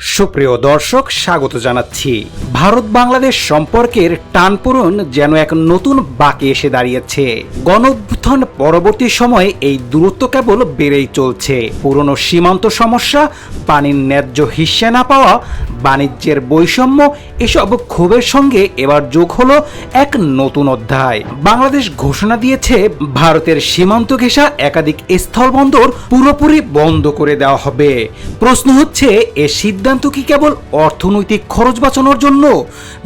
সুপ্রিয় দর্শক, স্বাগত জানাচ্ছি। ভারত বাংলাদেশ সম্পর্কের টানপূরণ যেন এক নতুন বাঁকে এসে দাঁড়িয়েছে। গণ অভ্যুত্থান পরবর্তী সময়ে এই দূরত্ব কেবল বেড়েই চলছে। পুরনো সীমান্ত সমস্যা, পানির ন্যায্য হিস্সা না পাওয়া, বাণিজ্যের বৈষম্য, এসব ক্ষোভের সঙ্গে এবার যোগ হলো এক নতুন অধ্যায়। বাংলাদেশ ঘোষণা দিয়েছে, ভারতের সীমান্ত ঘেঁষা একাধিক স্থলবন্দর পুরোপুরি বন্ধ করে দেওয়া হবে। প্রশ্ন হচ্ছে, এ সিদ্ধান্ত কি কেবল অর্থনৈতিক খরচ বাঁচানোর জন্য,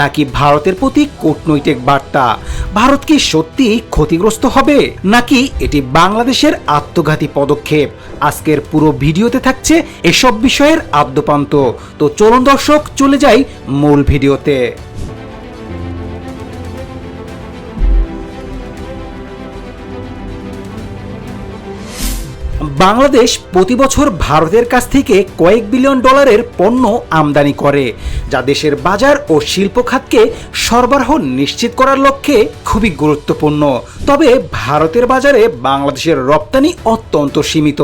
নাকি ভারতের প্রতি কূটনৈতিক বার্তা? ভারত কি সত্যি ক্ষতিগ্রস্ত হবে, নাকি এটি বাংলাদেশের আত্মঘাতী পদক্ষেপ? আজকের পুরো ভিডিওতে থাকছে এসব বিষয়ের আদ্যপান্ত। তো চলুন দর্শক, চলে যাই মূল ভিডিওতে। বাংলাদেশ প্রতি বছর ভারতের কাছ থেকে কয়েক বিলিয়ন ডলারের পণ্য আমদানি করে, যা দেশের বাজার ও শিল্প খাতকে সরবরাহ নিশ্চিত করার লক্ষ্যে খুবই গুরুত্বপূর্ণ। তবে ভারতের বাজারে বাংলাদেশের রপ্তানি অত্যন্ত সীমিত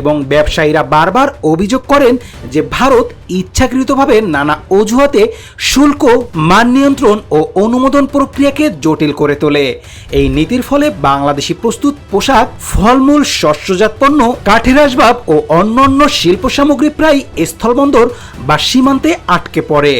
এবং ব্যবসায়ীরা বারবার অভিযোগ করেন যে ভারত ইচ্ছাকৃতভাবে নানা অজুহাতে শুল্ক, মান নিয়ন্ত্রণ ও অনুমোদন প্রক্রিয়াকে জটিল করে তোলে। এই নীতির ফলে বাংলাদেশি প্রস্তুত পোশাক, ফলমূল, শস্যজাত পণ্য কাঠের আসবাব ও অন্যান্য শিল্প সামগ্রী প্রায় স্থলবন্দর বা সীমান্তে আটকে পড়ে।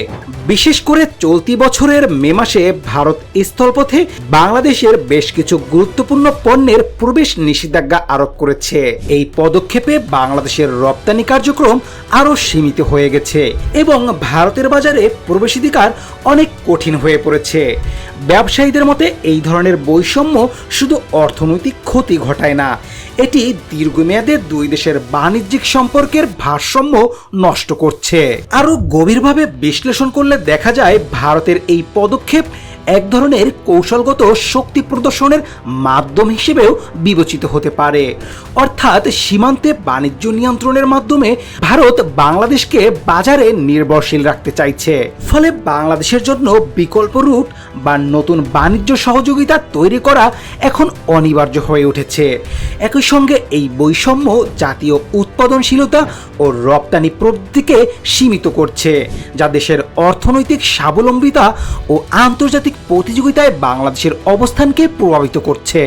বিশেষ করে চলতি বছরের মে মাসে ভারত স্থলপথে বাংলাদেশের বেশ কিছু গুরুত্বপূর্ণ পণ্যের প্রবেশ নিষেধাজ্ঞা আরোপ করেছে। এই পদক্ষেপে বাংলাদেশের রপ্তানি কার্যক্রম আরও সীমিত হয়ে গেছে এবং ভারতের বাজারে প্রবেশাধিকার অনেক কঠিন হয়ে পড়েছে। ব্যবসায়ীদের মতে এই ধরনের বৈষম্য শুধু অর্থনৈতিক ক্ষতি ঘটায় না, এটি দীর্ঘমেয়াদে দুই দেশের বাণিজ্যিক সম্পর্কের ভারসাম্য নষ্ট করছে। আরও গভীরভাবে বিশ্লেষণ করলে দেখা যায়, ভারতের এই পদক্ষেপ এক ধরনের কৌশলগত শক্তি প্রদর্শনের মাধ্যম হিসেবেও বিবেচিত হতে পারে। অর্থাৎ সীমান্তে বাণিজ্য নিয়ন্ত্রণের মাধ্যমে ভারত বাংলাদেশকে বাজারে নির্ভরশীল রাখতে চাইছে। ফলে বাংলাদেশের জন্য বিকল্প রুট বা নতুন বাণিজ্য সহযোগিতা তৈরি করা এখন অনিবার্য হয়ে উঠেছে। একই সঙ্গে এই বৈষম্য জাতীয় উৎপাদনশীলতা ও রপ্তানি প্রবৃদ্ধিকে সীমিত করছে, যা দেশের অর্থনৈতিক স্বাবলম্বিতা ও আন্তর্জাতিক প্রতিযোগিতায় বাংলাদেশের অবস্থানকে প্রভাবিত করছে।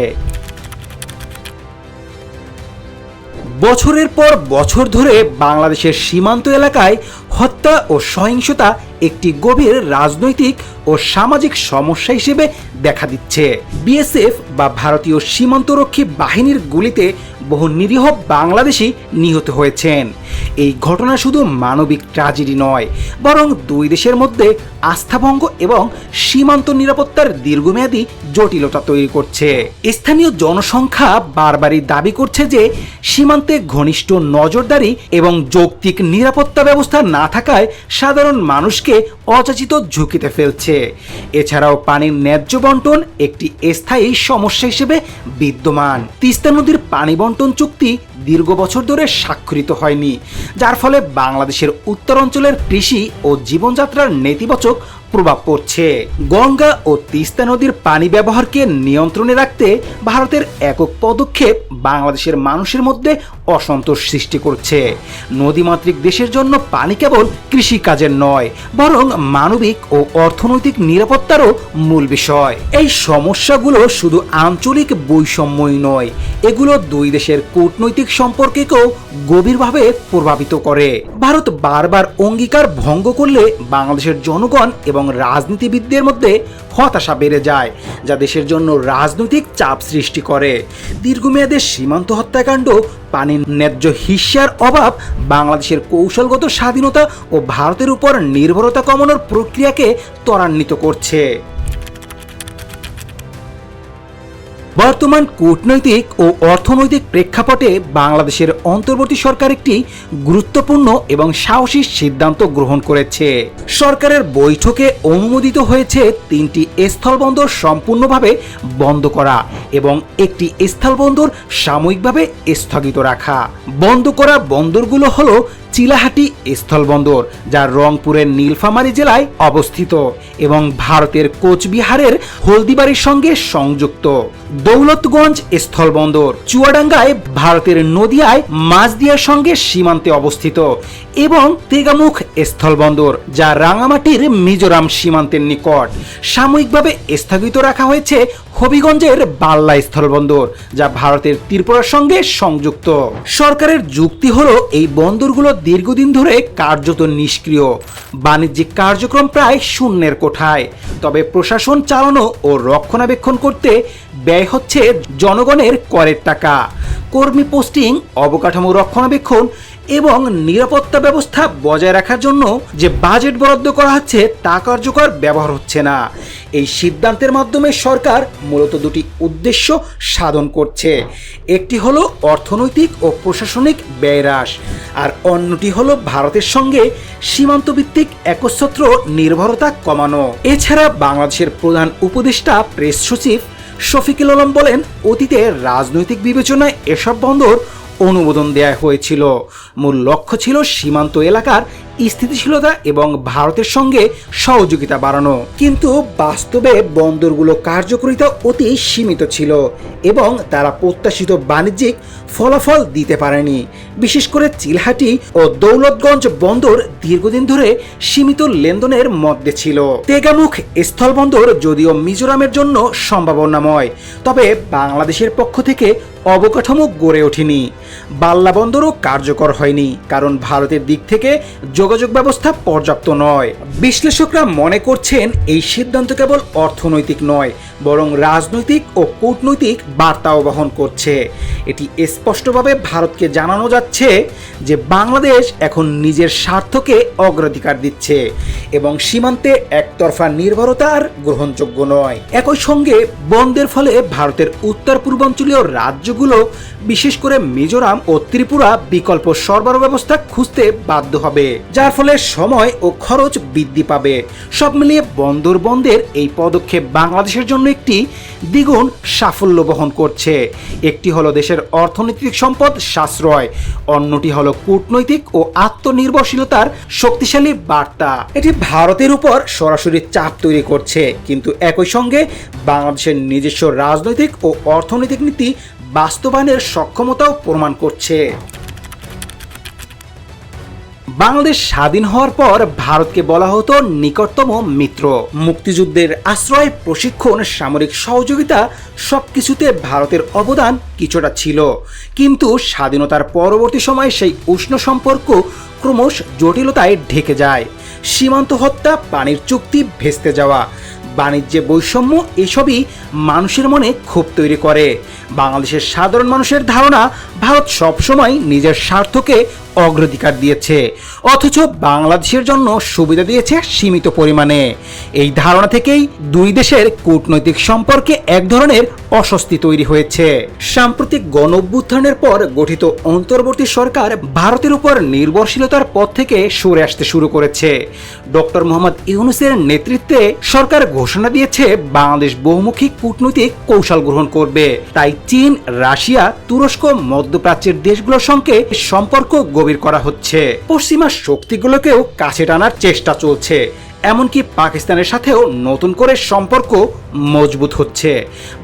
বছরের পর বছর ধরে বাংলাদেশের সীমান্ত এলাকায় হত্যা ও সহিংসতা একটি গভীর রাজনৈতিক ও সামাজিক সমস্যা হিসেবে দেখা দিচ্ছে। বিএসএফ বা ভারতীয় সীমান্তরক্ষী বাহিনীর গুলিতে বহু নিরীহ বাংলাদেশি নিহত হয়েছেন। এই ঘটনা শুধু মানবিক ট্র্যাজেডি নয়, বরং দুই দেশের মধ্যে আস্থাভঙ্গ এবং সীমান্ত নিরাপত্তার দীর্ঘমেয়াদী জটিলতা তৈরি করছে। স্থানীয় জনসংখ্যা বারবারই দাবি করছে যে, সীমান্তে ঘনিষ্ঠ নজরদারি এবং যৌক্তিক নিরাপত্তা ব্যবস্থা না থাকায় সাধারণ মানুষকে অযাচিত ঝুঁকিতে ফেলছে। এছাড়াও পানির ন্যায্য বন্টন একটি স্থায়ী সমস্যা হিসেবে বিদ্যমান। তিস্তা নদীর পানি বন্টন চুক্তি দীর্ঘ বছর ধরে স্বাক্ষরিত হয়নি, যার ফলে বাংলাদেশের উত্তর অঞ্চলের কৃষি ও জীবনযাত্রার নেতিবাচক প্রভাব পড়ছে। গঙ্গা ও তিস্তা নদীর পানি ব্যবহারকে নিয়ন্ত্রণে রাখতে ভারতের একক পদক্ষেপ বাংলাদেশের মানুষের মধ্যে অসন্তোষ সৃষ্টি করছে। নদীমাতৃক দেশের জন্য পানি কেবল কৃষিকাজের নয়, বরং মানবিক ও অর্থনৈতিক নিরাপত্তারও মূল বিষয়। এই সমস্যাগুলো শুধু আঞ্চলিক বৈষম্যই নয়, এগুলো দুই দেশের কূটনৈতিক সম্পর্কেকেও গভীরভাবে প্রভাবিত করে। ভারত বারবার অঙ্গীকার ভঙ্গ করলে বাংলাদেশের জনগণ এবং রাজনীতিবিদদের মধ্যে হতাশা বেড়ে যায়, যা দেশের জন্য রাজনৈতিক চাপ সৃষ্টি করে। দীর্ঘমেয়াদে সীমান্ত হত্যাকাণ্ড পানির ন্যায্য হিস্যার অভাব, বাংলাদেশের কৌশলগত স্বাধীনতা ও ভারতের উপর নির্ভরতা কমানোর প্রক্রিয়াকে ত্বরান্বিত করছে। বর্তমান কূটনৈতিক ও অর্থনৈতিক প্রেক্ষাপটে বাংলাদেশের অন্তর্বর্তী সরকার একটি গুরুত্বপূর্ণ এবং সাহসী সিদ্ধান্ত গ্রহণ করেছে। সরকারের বৈঠকে অনুমোদিত হয়েছে তিনটি স্থলবন্দর সম্পূর্ণভাবে বন্ধ করা এবং একটি স্থলবন্দর সাময়িকভাবে স্থগিত রাখা। বন্ধ করা বন্দরগুলো হলো চিলাহাটি স্থলবন্দর, যা রংপুরের নীলফামারী জেলায় অবস্থিত এবং ভারতের কোচবিহারের হলদিবাড়ির সঙ্গে সংযুক্ত। দৌলতগঞ্জ স্থলবন্দর, চুয়াডাঙ্গায় ভারতের নদিয়ায় মাঝদিয়ার সঙ্গে সীমান্তে অবস্থিত এবং তেগামুখ স্থলবন্দর, যা রাঙামাটির মিজোরাম সীমান্তের নিকট। সাময়িকভাবে স্থগিত রাখা হয়েছে হবিগঞ্জের বাল্লা স্থলবন্দর, যা ভারতের ত্রিপুরার সঙ্গে সংযুক্ত। সরকারের যুক্তি হলো, এই বন্দরগুলো দীর্ঘদিন ধরে কার্যত নিষ্ক্রিয়। বাণিজ্যিক কার্যক্রম প্রায় শূন্যের কোঠায়। তবে প্রশাসন চালানো ও রক্ষণাবেক্ষণ করতে ব্যয় হচ্ছে জনগণের করের টাকা। কর্মী পোস্টিং, অবকাঠামো রক্ষণাবেক্ষণ এবং নিরাপত্তা ব্যবস্থা বজায় রাখার জন্য যে বাজেট বরাদ্দ করা হচ্ছে তা কার্যকর ব্যবহার হচ্ছে না। এই সিদ্ধান্তের মাধ্যমে সরকার মূলত দুটি উদ্দেশ্য সাধন করছে। একটি হলো অর্থনৈতিক ও প্রশাসনিক ব্যয় হ্রাস, আর অন্যটি হলো ভারতের সঙ্গে সীমান্ত ভিত্তিক একচ্ছত্র নির্ভরতা কমানো। এছাড়া বাংলাদেশের প্রধান উপদেষ্টা, প্রেস সচিব শফিকুল আলম বলেন, অতীতে রাজনৈতিক বিবেচনায় এসব বন্দর অনুমোদন দেয়া হয়েছিল। মূল লক্ষ্য ছিল সীমান্ত এলাকার স্থিতিশীলতা এবং ভারতের সঙ্গে সহযোগিতা বাড়ানো। কিন্তু বাস্তবে বন্দরগুলো কার্যকরিতা অতি সীমিত ছিল এবং তারা প্রত্যাশিত বাণিজ্যিক ফলাফল দিতে পারেনি। বিশেষ করে চিলহাটি ও দৌলতগঞ্জ বন্দর দীর্ঘদিন ধরে সীমিত লেনদেনের মধ্যে ছিল। তেগামুখ স্থলবন্দর যদিও মিজোরামের জন্য সম্ভাবনাময়, তবে বাংলাদেশের পক্ষ থেকে অবকাঠামো গড়ে ওঠেনি। বাল্লা বন্দরও কার্যকর হয়নি, কারণ ভারতের দিক থেকে যোগাযোগ ব্যবস্থা পর্যাপ্ত নয়। বিশ্লেষকরা মনে করছেন এই সিদ্ধান্ত কেবল অর্থনৈতিক নয়, বরং রাজনৈতিক ও কূটনৈতিক বার্তাও বহন করছে। এটি স্পষ্টভাবে ভারতকে জানানো যাচ্ছে যে বাংলাদেশ এখন নিজের স্বার্থকে অগ্রাধিকার দিচ্ছে এবং সীমান্তে একতরফা নির্ভরতা আর গ্রহণযোগ্য নয়। একই সঙ্গে বন্ধের ফলে ভারতের উত্তর পূর্বাঞ্চলীয় রাজ্যগুলো, বিশেষ করে মিজোরাম ও ত্রিপুরা, বিকল্প সরবরাহ ব্যবস্থা খুঁজতে বাধ্য হবে, যার ফলে সময় ও খরচ বৃদ্ধি পাবে। সব মিলিয়ে বন্দর বন্ধের এই পদক্ষেপ বাংলাদেশের জন্য একটি দ্বিগুণ সাফল্য বহন করছে। একটি হলো দেশের অর্থনৈতিক সম্পদ সাশ্রয়, অন্যটি হলো কূটনৈতিক ও আত্মনির্ভরশীলতার শক্তিশালী বার্তা। এটি ভারতের উপর সরাসরি চাপ তৈরি করছে। কিন্তু একই সঙ্গে বাংলাদেশের নিজস্ব রাজনৈতিক ও অর্থনৈতিক নীতি বাস্তবায়নের সক্ষমতাও প্রমাণ করছে। বাংলাদেশ স্বাধীন হওয়ার পর ভারতকে বলা হতো নিকটতম মিত্র। মুক্তিযুদ্ধের আশ্রয়, প্রশিক্ষণ, সামরিক সহযোগিতা সবকিছুতে ভারতের অবদান কিছুটা ছিল। কিন্তু স্বাধীনতার পরবর্তী সময়ে সেই উষ্ণ সম্পর্ক ক্রমশ জটিলতায় ঢেকে যায়। সীমান্ত হত্যা পানির চুক্তি, ভেস্তে যাওয়া। বাণিজ্যে বৈষম্য, এসবই মানুষের মনে ক্ষোভ তৈরি করে। বাংলাদেশের সাধারণ মানুষের ধারণা, ভারত সবসময় নিজের স্বার্থকে অগ্রাধিকার দিয়েছে। অথচ বাংলাদেশের জন্য সুবিধা দিয়েছে সীমিত পরিমাণে। এই ধারণা থেকেই দুই দেশের কূটনৈতিক সম্পর্কে এক ধরনের অস্বস্তি তৈরি হয়েছে। সাম্প্রতিক গণ পর গঠিত অন্তর্বর্তী সরকার ভারতের উপর নির্ভরশীলতার পথ থেকে সরে আসতে শুরু করেছে। ডক্টর মোহাম্মদ ইউনুসের নেতৃত্বে সরকার ঘোষণা দিয়েছে, বাংলাদেশ বহুমুখী কূটনৈতিক কৌশল গ্রহণ করবে। তাই চীন, রাশিয়া, তুরস্ক, মধ্যপ্রাচ্যের দেশগুলোর সঙ্গে সম্পর্ক গভীর করা হচ্ছে। পশ্চিমা শক্তিগুলোকেও কাছে টানার চেষ্টা চলছে। এমনকি পাকিস্তানের সাথেও নতুন করে সম্পর্ক মজবুত হচ্ছে।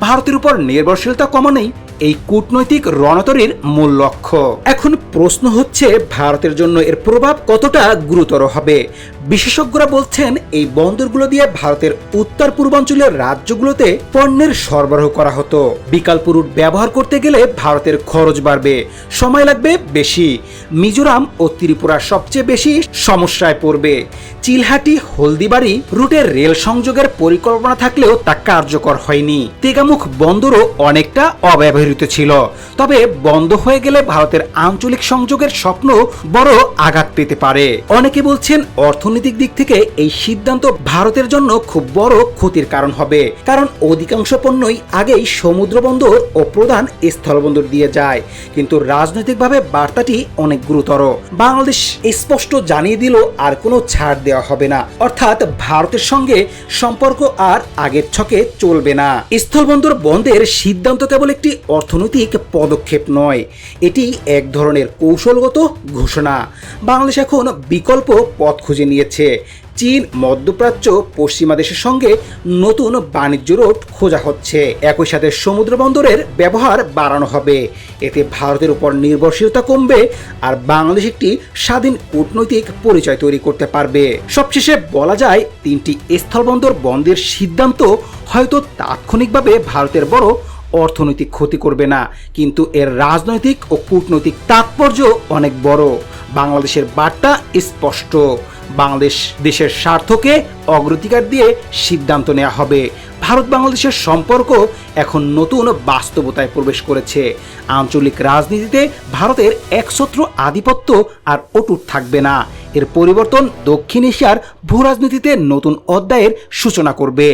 ভারতের উপর নির্ভরশীলতা কমানোই এই কূটনৈতিক রণতরীর মূল লক্ষ্য। এখন প্রশ্ন হচ্ছে, ভারতের জন্য এর প্রভাব কতটা গুরুতর হবে? বিশেষজ্ঞরা বলছেন, এই বন্দরগুলো দিয়ে ভারতের উত্তর পূর্বাঞ্চলীয় রাজ্যগুলোতে পণ্যের সরবরাহ করা হতো। বিকল্প রুট ব্যবহার করতে গেলে ভারতের খরচ বাড়বে, সময় লাগবে বেশি। মিজোরাম ও ত্রিপুরা সবচেয়ে বেশি সমস্যায় পড়বে। চিলহাটি, হলদিবাড়ি রুটের রেল সংযোগের পরিকল্পনা থাকলেও তা কার্যকর হয়নি। তেগামুখ বন্দরও অনেকটা অব্যবহৃত। ছিল। তবে বন্ধ হয়ে গেলে ভারতের আঞ্চলিক সংযোগের স্বপ্ন বড় আঘাত পেতে পারে। অনেকে বলছেন অর্থনৈতিক দিক থেকে এই সিদ্ধান্ত ভারতের জন্য খুব বড় ক্ষতির কারণ হবে। কারণ অধিকাংশ পণ্যই আগেই সমুদ্র বন্দর ও প্রধান স্থলবন্দর দিয়ে যায়। কিন্তু রাজনৈতিকভাবে বার্তাটি অনেক গুরুতর। বাংলাদেশ স্পষ্ট জানিয়ে দিল, আর কোনো ছাড় দেওয়া হবে না। অর্থাৎ ভারতের সঙ্গে সম্পর্ক আর আগের ছকে চলবে না। স্থলবন্দর বন্ধের সিদ্ধান্ত কেবল একটি অর্থনৈতিক পদক্ষেপ নয়। এটি এক ধরনের কৌশলগত ঘোষণা। বাংলাদেশ এখন বিকল্প পথ খুঁজে নিয়েছে। চীন, মধ্যপ্রাচ্য, পশ্চিমা দেশের সঙ্গে নতুন বাণিজ্য রোড খোঁজা হচ্ছে। একই সাথে সমুদ্র বন্দরের ব্যবহার বাড়ানো হবে। এতে ভারতের উপর নির্ভরশীলতা কমবে আর বাংলাদেশ একটি স্বাধীন কূটনৈতিক পরিচয় তৈরি করতে পারবে। সবশেষে বলা যায়, তিনটি স্থলবন্দর বন্ধের সিদ্ধান্ত হয়তো তাৎক্ষণিকভাবে ভারতের বড় অর্থনৈতিক ক্ষতি করবে না, কিন্তু এর রাজনৈতিক ও কূটনৈতিক তাৎপর্য অনেক বড়। বাংলাদেশের বার্তা স্পষ্ট। বাংলাদেশ দেশের স্বার্থকে অগ্রাধিকার দিয়ে সিদ্ধান্ত নেওয়া হবে। ভারত বাংলাদেশের সম্পর্ক এখন নতুন বাস্তবতায় প্রবেশ করেছে। আঞ্চলিক রাজনীতিতে ভারতের একছত্র আধিপত্য আর অটুট থাকবে না। এর পরিবর্তন দক্ষিণ এশিয়ার ভূরাজনীতিতে নতুন অধ্যায়ের সূচনা করবে।